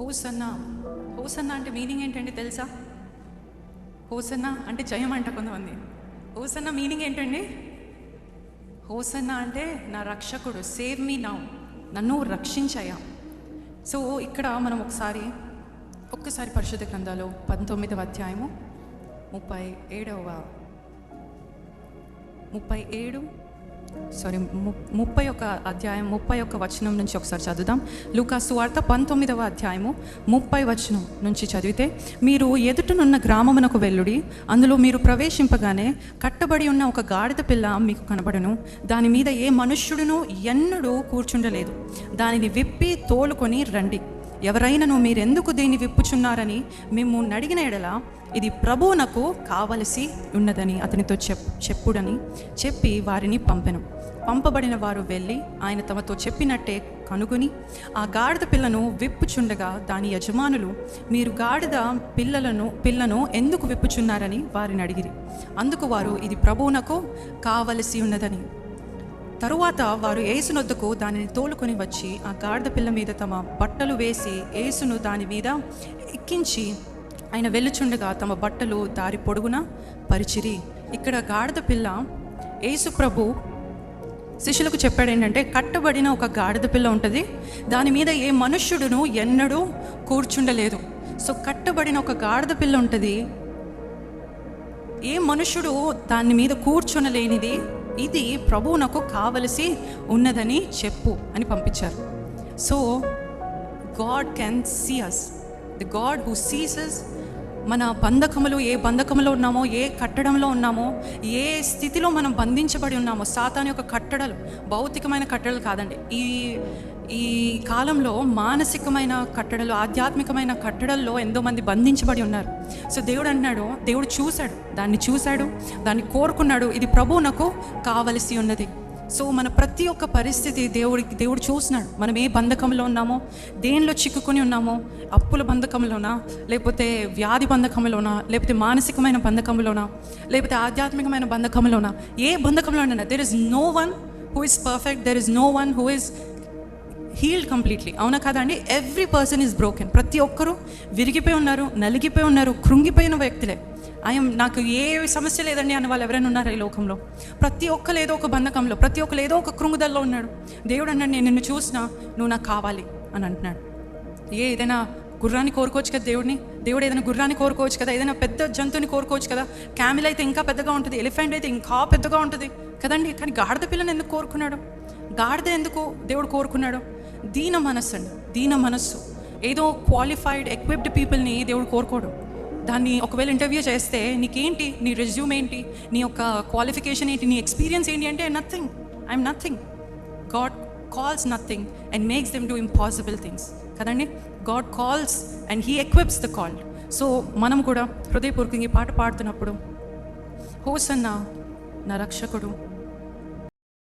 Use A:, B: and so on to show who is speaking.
A: Hosanna. Hosanna అంటే meaning ఏంటండి తెలుసా? హోసన్న అంటే జయం అంట కొంతమంది. హోసన్న మీనింగ్ ఏంటండి? హోసన్న అంటే నా రక్షకుడు సేవ్ మీ నౌ నన్ను రక్షించయ్యా. సో ఇక్కడ మనం ఒకసారి ఒక్కసారి పరిశుద్ధ గ్రంథాలు పంతొమ్మిదవ అధ్యాయము ముప్పై ఏడవ ముప్పై ఏడు సారీ ముప్పై ఒక అధ్యాయం ముప్పై ఒక్క వచనం నుంచి ఒకసారి చదువుదాం. లూకా వార్త పంతొమ్మిదవ అధ్యాయము ముప్పై వచనం నుంచి చదివితే మీరు ఎదుటనున్న గ్రామమునకు వెళ్ళుడి అందులో మీరు ప్రవేశింపగానే కట్టబడి ఉన్న ఒక గాడిద పిల్ల మీకు కనబడను. దాని మీద ఏ మనుష్యుడును ఎన్నడూ కూర్చుండలేదు. దానిని విప్పి తోలుకొని రండి. ఎవరైనాను మీరెందుకు దీన్ని విప్పుచున్నారని మేము అడిగిన ఎడల ఇది ప్రభువునకు కావలసి ఉన్నదని అతనితో చెప్ చెప్పుడని చెప్పి వారిని పంపెను. పంపబడిన వారు వెళ్ళి ఆయన తమతో చెప్పినట్టే కనుగొని ఆ గాడిద పిల్లను విప్పుచుండగా దాని యజమానులు మీరు గాడిద పిల్లలను పిల్లను ఎందుకు విప్పుచున్నారని వారిని అడిగిరి. అందుకు వారు ఇది ప్రభువునకు కావలసి ఉన్నదని తరువాత వారు ఏసునొద్దకు దానిని తోలుకొని వచ్చి ఆ గాడిద పిల్ల మీద తమ బట్టలు వేసి ఏసును దాని మీద ఎక్కించి ఆయన వెళ్ళుచుండగా తమ బట్టలు దారి పొడుగున పరిచిరి. ఇక్కడ గాడిద పిల్ల యేసు ప్రభు శిష్యులకు చెప్పాడు ఏంటంటే కట్టబడిన ఒక గాడిద పిల్ల ఉంటుంది. దాని మీద ఏ మనుష్యుడును ఎన్నడూ కూర్చుండలేదు. సో కట్టబడిన ఒక గాడిద పిల్ల ఉంటుంది. ఏ మనుషుడు దాని మీద కూర్చొనలేనిది ఇది ప్రభువునకు కావలసి ఉన్నదని చెప్పు అని పంపించారు. So God can see us the God who sees మన బంధకములు ఏ బంధకములో ఉన్నామో ఏ కట్టడంలో ఉన్నామో ఏ స్థితిలో మనం బంధించబడి ఉన్నామో సాతాన్ యొక్క కట్టడలు భౌతికమైన కట్టడలు కాదండి. ఈ ఈ కాలంలో మానసికమైన కట్టడలు ఆధ్యాత్మికమైన కట్టడల్లో ఎంతో మంది బంధించబడి ఉన్నారు. సో దేవుడు అంటున్నాడు దేవుడు చూశాడు దాన్ని చూశాడు దాన్ని కోరుకున్నాడు ఇది ప్రభువునకు కావలసి ఉన్నది. సో మన ప్రతి ఒక్క పరిస్థితి దేవుడికి దేవుడు చూసినాడు. మనం ఏ బంధకంలో ఉన్నామో దేనిలో చిక్కుకొని ఉన్నామో అప్పుల బంధకంలోనా లేకపోతే వ్యాధి బంధకంలోనా లేకపోతే మానసికమైన బంధకంలోనా లేకపోతే ఆధ్యాత్మికమైన బంధకంలోనా ఏ బంధకంలోనైనా there is no one who is perfect there is no one who is healed completely. అవునా కాదండి ఎవ్రీ పర్సన్ ఈజ్ బ్రోకెన్. ప్రతి ఒక్కరూ విరిగిపోయి ఉన్నారు నలిగిపోయి ఉన్నారు కృంగిపోయిన వ్యక్తులే. ఐఎమ్ నాకు ఏ సమస్య లేదండి అని వాళ్ళు ఎవరైనా ఉన్నారు ఈ లోకంలో? ప్రతి ఒక్కరు ఏదో ఒక బంధకంలో ప్రతి ఒక్కరు ఏదో ఒక కృంగుదల్లో ఉన్నాడు. దేవుడు అన్నాడు నేను నిన్ను చూసినా నువ్వు నాకు కావాలి అని అంటున్నాడు. ఏ ఏదైనా గుర్రాన్ని కోరుకోవచ్చు కదా దేవుడిని? దేవుడు ఏదైనా గుర్రాన్ని కోరుకోవచ్చు కదా? ఏదైనా పెద్ద జంతువుని కోరుకోవచ్చు కదా? క్యామిల్ అయితే ఇంకా పెద్దగా ఉంటుంది ఎలిఫెంట్ అయితే ఇంకా పెద్దగా ఉంటుంది కదండి? కానీ గాడిద పిల్లని ఎందుకు కోరుకున్నాడు? గాడిద ఎందుకు దేవుడు కోరుకున్నాడు? దీన మనస్సు అండి దీన మనస్సు. ఏదో క్వాలిఫైడ్ ఎక్విప్డ్ పీపుల్ని దేవుడు కోరుకోడు. దాన్ని ఒకవేళ ఇంటర్వ్యూ చేస్తే నీకేంటి? నీ రెజ్యూమ్ ఏంటి? నీ యొక్క క్వాలిఫికేషన్ ఏంటి? నీ ఎక్స్పీరియన్స్ ఏంటి అంటే nothing I'm nothing God calls nothing and makes them do impossible things కదండి? God calls and he equips the call so మనం కూడా హృదయపూర్వకంగా ఈ పాట పాడుతున్నప్పుడు హోసన్న నా రక్షకుడు